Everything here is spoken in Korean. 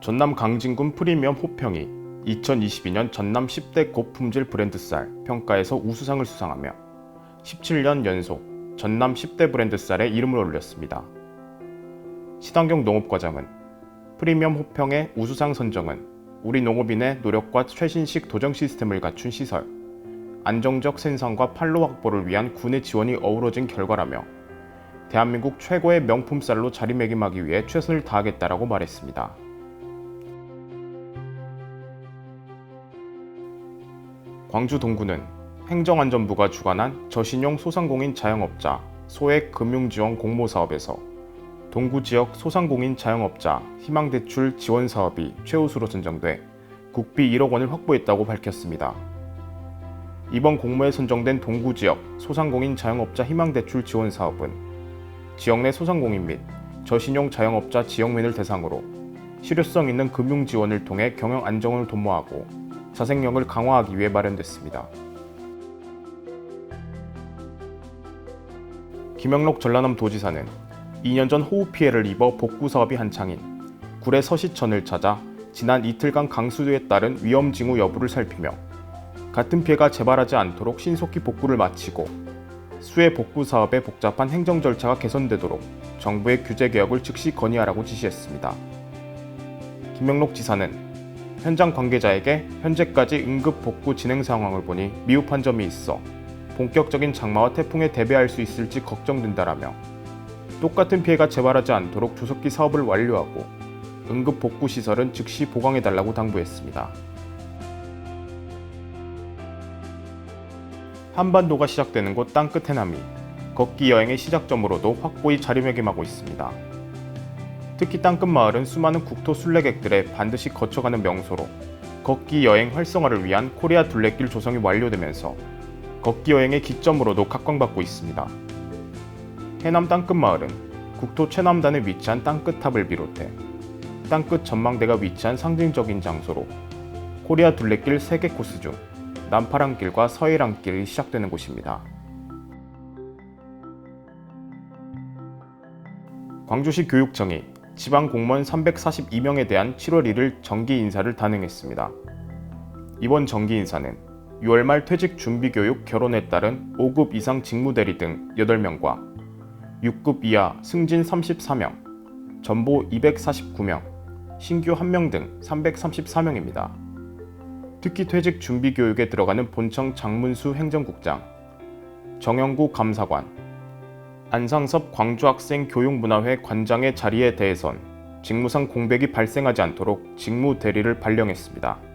전남 강진군 프리미엄 호평이 2022년 전남 10대 고품질 브랜드 쌀 평가에서 우수상을 수상하며 17년 연속 전남 10대 브랜드 쌀에 이름을 올렸습니다. 시당경 농업과장은 프리미엄 호평의 우수상 선정은 우리 농업인의 노력과 최신식 도정 시스템을 갖춘 시설, 안정적 생산과 판로 확보를 위한 군의 지원이 어우러진 결과라며 대한민국 최고의 명품 쌀로 자리매김하기 위해 최선을 다하겠다라고 말했습니다. 광주 동구는 행정안전부가 주관한 저신용 소상공인 자영업자 소액 금융지원 공모 사업에서 동구 지역 소상공인 자영업자 희망대출 지원 사업이 최우수로 선정돼 국비 1억 원을 확보했다고 밝혔습니다. 이번 공모에 선정된 동구 지역 소상공인 자영업자 희망대출 지원 사업은 지역 내 소상공인 및 저신용 자영업자 지역민을 대상으로 실효성 있는 금융 지원을 통해 경영 안정을 도모하고 자생력을 강화하기 위해 마련됐습니다. 김영록 전라남 도지사는 2년 전 호우 피해를 입어 복구 사업이 한창인 구례 서시천을 찾아 지난 이틀간 강수에 따른 위험 징후 여부를 살피며 같은 피해가 재발하지 않도록 신속히 복구를 마치고 수해 복구 사업의 복잡한 행정 절차가 개선되도록 정부의 규제 개혁을 즉시 건의하라고 지시했습니다. 김영록 지사는 현장 관계자에게 현재까지 응급 복구 진행 상황을 보니 미흡한 점이 있어 본격적인 장마와 태풍에 대비할 수 있을지 걱정된다라며 똑같은 피해가 재발하지 않도록 조속히 사업을 완료하고 응급 복구 시설은 즉시 보강해달라고 당부했습니다. 한반도가 시작되는 곳 땅끝 해남이 걷기 여행의 시작점으로도 확고히 자리매김하고 있습니다. 특히 땅끝 마을은 수많은 국토 순례객들의 반드시 거쳐가는 명소로 걷기 여행 활성화를 위한 코리아 둘레길 조성이 완료되면서 걷기 여행의 기점으로도 각광받고 있습니다. 해남 땅끝 마을은 국토 최남단에 위치한 땅끝탑을 비롯해 땅끝 전망대가 위치한 상징적인 장소로 코리아 둘레길 3개 코스 중 남파랑길과 서해랑길이 시작되는 곳입니다. 광주시 교육청이 지방 공무원 342명에 대한 7월 1일 정기 인사를 단행했습니다. 이번 정기 인사는 6월 말 퇴직 준비 교육 결혼에 따른 5급 이상 직무 대리 등 8명과 6급 이하 승진 34명, 전보 249명, 신규 1명 등 334명입니다. 특히 퇴직 준비 교육에 들어가는 본청 장문수 행정국장, 정영구 감사관, 안상섭 광주학생 교육문화회 관장의 자리에 대해선 직무상 공백이 발생하지 않도록 직무 대리를 발령했습니다.